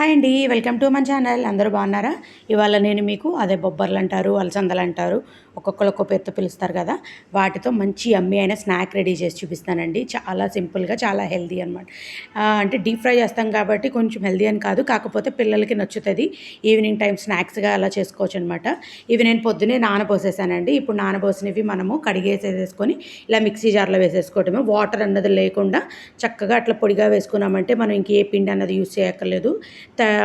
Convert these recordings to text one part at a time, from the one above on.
Hi అండి welcome to my channel. అందరూ బాగున్నారా? ఇవాళ నేను మీకు అదే బొబ్బర్లు అంటారు అలసందలు అంటారు ఒక్కొక్కరు ఒక్కో పేరుతో పిలుస్తారు కదా. వాటితో మంచి అమ్మి అయిన స్నాక్ రెడీ చేసి చూపిస్తానండి. చాలా సింపుల్గా చాలా హెల్దీ అనమాట అంటే డీప్ ఫ్రై చేస్తాం కాబట్టి కొంచెం హెల్దీ అని కాదు. కాకపోతే పిల్లలకి నచ్చుతుంది. ఈవినింగ్ టైం స్నాక్స్గా అలా చేసుకోవచ్చు అనమాట ఇవి నేను పొద్దునే నానబోసేసానండి. ఇప్పుడు నానబోసినవి మనము కడిగేసేసుకొని ఇలా మిక్సీ జార్లో వేసేసుకోవటమే. వాటర్ అన్నది లేకుండా చక్కగా అట్లా పొడిగా వేసుకున్నామంటే మనం ఇంక ఏ పిండి అన్నది యూస్ చేయక్కర్లేదు.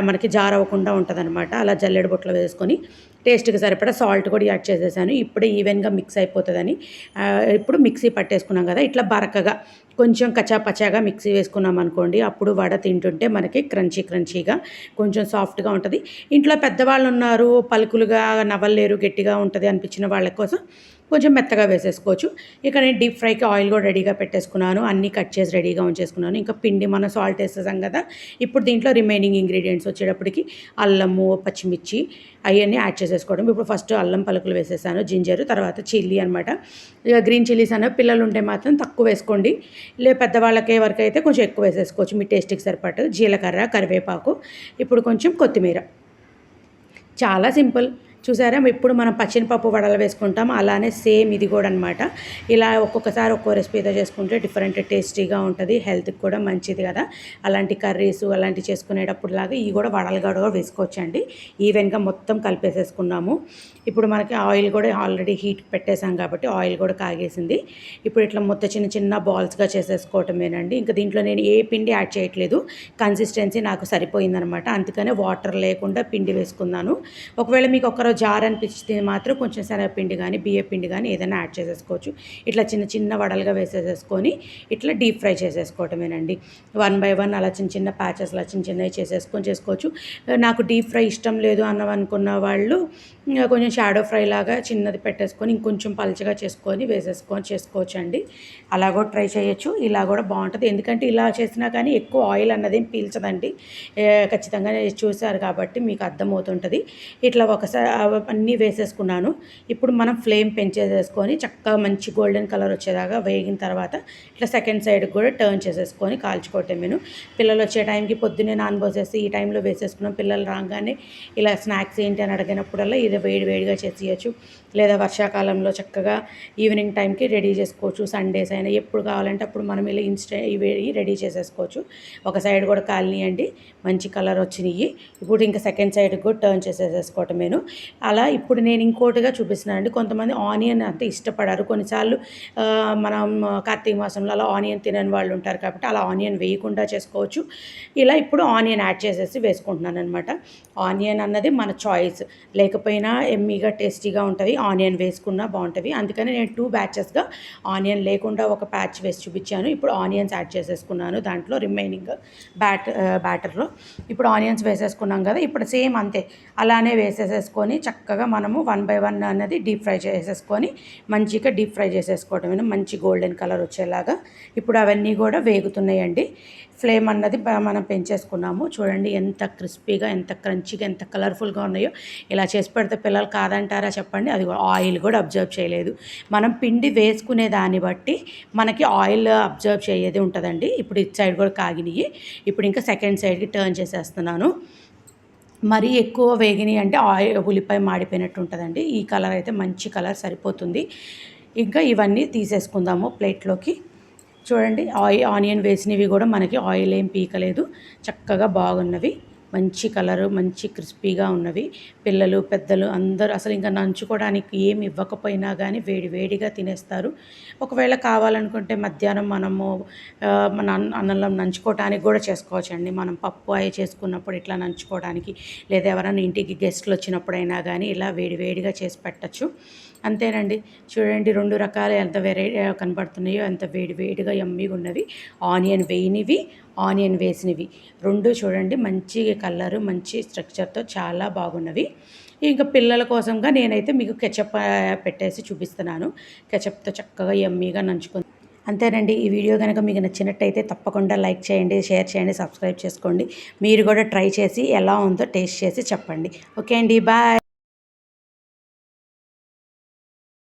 మనకి జార్ అవ్వకుండా ఉంటుంది అనమాట అలా జల్లెడ బొట్టలో వేసుకొని టేస్ట్కి సరిపడా సాల్ట్ కూడా యాడ్ చేసేసాను. ఇప్పుడే ఈవెన్గా మిక్స్ అయిపోతుందని. ఇప్పుడు మిక్సీ పట్టేసుకున్నాం కదా ఇట్లా బరకగా కొంచెం కచాపచాగా మిక్సీ వేసుకున్నాం అనుకోండి అప్పుడు వడ తింటుంటే మనకి క్రంచీ క్రంచీగా కొంచెం సాఫ్ట్గా ఉంటుంది. ఇంట్లో పెద్దవాళ్ళు ఉన్నారు పలుకులుగా నవ్వలేరు గట్టిగా ఉంటుంది అనిపించిన వాళ్ళ కోసం కొంచెం మెత్తగా వేసేసుకోవచ్చు. ఇక నేను డీప్ ఫ్రైకి ఆయిల్ కూడా రెడీగా పెట్టేసుకున్నాను. అన్నీ కట్ చేసి రెడీగా ఉంచేసుకున్నాను. ఇంకా పిండి మనం సాల్ట్ వేసేసాం కదా. ఇప్పుడు దీంట్లో రిమైనింగ్ ఇంగ్రీడియంట్స్ వచ్చేటప్పటికి అల్లము పచ్చిమిర్చి అవన్నీ యాడ్ చేసేసుకోవడం. ఇప్పుడు ఫస్ట్ అల్లం పలుకులు వేసేసాను జింజర్ తర్వాత చిల్లీ అనమాట ఇక గ్రీన్ చిల్లీస్ అన్న పిల్లలు ఉంటే మాత్రం తక్కువ వేసుకోండి. లే పెద్దవాళ్ళకే వరకు అయితే కొంచెం ఎక్కువ వేసేసుకోవచ్చు. మీ టేస్ట్కి సరిపడదు. జీలకర్ర కరివేపాకు. ఇప్పుడు కొంచెం కొత్తిమీర. చాలా సింపుల్. చూసారా? ఇప్పుడు మనం పచ్చినిపప్పు వడలు వేసుకుంటాం. అలానే సేమ్ ఇది కూడా అనమాట ఇలా ఒక్కొక్కసారి ఒక్కో రెసిపీతో చేసుకుంటే డిఫరెంట్ టేస్టీగా ఉంటుంది. హెల్త్కి కూడా మంచిది కదా. అలాంటి కర్రీస్ అలాంటివి చేసుకునేటప్పుడు లాగా ఇవి కూడా వడలు కూడా వేసుకోవచ్చండి. ఈవెన్గా మొత్తం కలిపేసేసుకున్నాము. ఇప్పుడు మనకి ఆయిల్ కూడా ఆల్రెడీ హీట్ పెట్టేసాం కాబట్టి ఆయిల్ కూడా కాగేసింది. ఇప్పుడు ఇట్లా మొత్తం చిన్న చిన్న బాల్స్గా చేసేసుకోవటమేనండి. ఇంకా దీంట్లో నేను ఏ పిండి యాడ్ చేయట్లేదు. కన్సిస్టెన్సీ నాకు సరిపోయిందనమాట అందుకనే వాటర్ లేకుండా పిండి వేసుకున్నాను. ఒకవేళ మీకు ఒకరోజు జార్ అనిపిస్తే మాత్రం కొంచెం శనగపిండి కానీ బియ్య పిండి కానీ ఏదైనా యాడ్ చేసేసుకోవచ్చు. ఇట్లా చిన్న చిన్న వడలుగా వేసేసేసుకొని ఇట్లా డీప్ ఫ్రై చేసేసుకోవటమేనండి. వన్ బై వన్ అలా చిన్న చిన్న ప్యాచెస్ అలా చిన్న చిన్నవి చేసేసుకొని చేసుకోవచ్చు. నాకు డీప్ ఫ్రై ఇష్టం లేదు అన్నవనుకున్న వాళ్ళు కొంచెం షాడో ఫ్రై లాగా చిన్నది పెట్టేసుకొని ఇంకొంచెం పలచగా చేసుకొని వేసేసుకొని చేసుకోవచ్చు అండి అలా కూడా ట్రై చేయొచ్చు. ఇలా కూడా బాగుంటుంది. ఎందుకంటే ఇలా చేసినా కానీ ఎక్కువ ఆయిల్ అన్నది పీల్చదండి. ఖచ్చితంగా చూశారు కాబట్టి మీకు అర్థమవుతుంటుంది. ఇట్లా ఒకసారి అన్నీ వేసేసుకున్నాను. ఇప్పుడు మనం ఫ్లేమ్ పెంచేసేసుకొని చక్కగా మంచి గోల్డెన్ కలర్ వచ్చేదాకా వేగిన తర్వాత ఇట్లా సెకండ్ సైడ్కి కూడా టర్న్ చేసేసుకొని కాల్చుకోవటం నేను. పిల్లలు వచ్చే టైంకి పొద్దున్నే నానబోసేసి ఈ టైంలో వేసేసుకున్నాం. పిల్లలు రాగానే ఇలా స్నాక్స్ ఏంటి అని అడిగినప్పుడల్లా ఇది వేడి వేడిగా చేసేయచ్చు లేదా వర్షాకాలంలో చక్కగా ఈవినింగ్ టైంకి రెడీ చేసుకోవచ్చు. సండేస్ అయినా ఎప్పుడు కావాలంటే అప్పుడు మనం ఇలా ఇన్స్టా ఇవి రెడీ చేసేసుకోవచ్చు. ఒక సైడ్ కూడా కాలనీయండి. మంచి కలర్ వచ్చినాయి ఇప్పుడు ఇంకా సెకండ్ సైడ్కి కూడా టర్న్ చేసేసేసుకోవటం నేను. అలా ఇప్పుడు నేను ఇంకోటిగా చూపిస్తున్నాను అండి. కొంతమంది ఆనియన్ అంత ఇష్టపడారు. కొన్నిసార్లు మనం కార్తీక మాసంలో అలా ఆనియన్ తినని వాళ్ళు ఉంటారు కాబట్టి అలా ఆనియన్ వేయకుండా చేసుకోవచ్చు. ఇలా ఇప్పుడు ఆనియన్ యాడ్ చేసేసి వేసుకుంటున్నాను అనమాట ఆనియన్ అన్నది మన చాయిస్. లేకపోయినా ఎమ్మీగా టేస్టీగా ఉంటుంది. ఆనియన్ వేసుకున్నా బాగుంటుంది. అందుకని నేను టూ బ్యాచెస్గా ఆనియన్ లేకుండా ఒక ప్యాచ్ వేసి చూపించాను. ఇప్పుడు ఆనియన్స్ యాడ్ చేసేసుకున్నాను దాంట్లో రిమైనింగ్ బ్యాట్ బ్యాటర్లో. ఇప్పుడు ఆనియన్స్ వేసేసుకున్నాం కదా ఇప్పుడు సేమ్ అంతే. అలానే వేసేసేసుకొని చక్కగా మనము వన్ బై వన్ అనేది డీప్ ఫ్రై చేసేసుకొని మంచిగా డీప్ ఫ్రై చేసేసుకోవటం మంచి గోల్డెన్ కలర్ వచ్చేలాగా. ఇప్పుడు అవన్నీ కూడా వేగుతున్నాయండి. ఫ్లేమ్ అన్నది మనం పెంచేసుకున్నాము. చూడండి ఎంత క్రిస్పీగా ఎంత క్రంచీగా ఎంత కలర్ఫుల్గా ఉన్నాయో. ఇలా చేసి పెడితే పిల్లలు కాదంటారా చెప్పండి. అది ఆయిల్ కూడా అబ్జర్వ్ చేయలేదు. మనం పిండి వేసుకునే దాన్ని బట్టి మనకి ఆయిల్ అబ్జర్వ్ చేయేది ఉంటుందండి. ఇప్పుడు ఇటు సైడ్ కూడా కాగినాయి. ఇప్పుడు ఇంకా సెకండ్ సైడ్కి టర్న్ చేసేస్తున్నాను. మరీ ఎక్కువ వేగినాయి అంటే ఆయిల్ ఉల్లిపాయ మాడిపోయినట్టు ఉంటుందండి ఈ కలర్ అయితే మంచి కలర్ సరిపోతుంది. ఇంకా ఇవన్నీ తీసేసుకుందాము ప్లేట్లోకి. చూడండి ఆయి ఆనియన్ వేసినవి కూడా మనకి ఆయిల్ ఏం పీకలేదు. చక్కగా బాగున్నవి. మంచి కలరు మంచి క్రిస్పీగా ఉన్నవి. పిల్లలు పెద్దలు అందరూ అసలు ఇంకా నంచుకోవడానికి ఏమి ఇవ్వకపోయినా కానీ వేడి వేడిగా తినేస్తారు. ఒకవేళ కావాలనుకుంటే మధ్యాహ్నం మనము మన అన్నంలో నంచుకోవడానికి కూడా చేసుకోవచ్చండి. మనం పప్పు అవి చేసుకున్నప్పుడు ఇట్లా నంచుకోవడానికి లేదా ఎవరైనా ఇంటికి గెస్ట్లు వచ్చినప్పుడైనా కానీ ఇలా వేడి వేడిగా చేసి పెట్టచ్చు. అంతేనండి. చూడండి రెండు రకాలు ఎంత వెరైటీ కనబడుతున్నాయో ఎంత వేడి వేడిగా ఎమ్మిగా ఉన్నవి. ఆనియన్ వేయనివి ఆనియన్ వేసినవి. రెండు చూడండి మంచి కలరు మంచి స్ట్రక్చర్తో చాలా బాగున్నవి. ఇంకా పిల్లల కోసంగా నేనైతే మీకు కెచప్ పెట్టేసి చూపిస్తున్నాను. కెచప్తో చక్కగా ఎమ్మీగా నంచుకుంది అంతేనండి. ఈ వీడియో కనుక మీకు నచ్చినట్టయితే తప్పకుండా లైక్ చేయండి షేర్ చేయండి సబ్స్క్రైబ్ చేసుకోండి. మీరు కూడా ట్రై చేసి ఎలా ఉందో టేస్ట్ చేసి చెప్పండి. ఓకే అండి. బాయ్.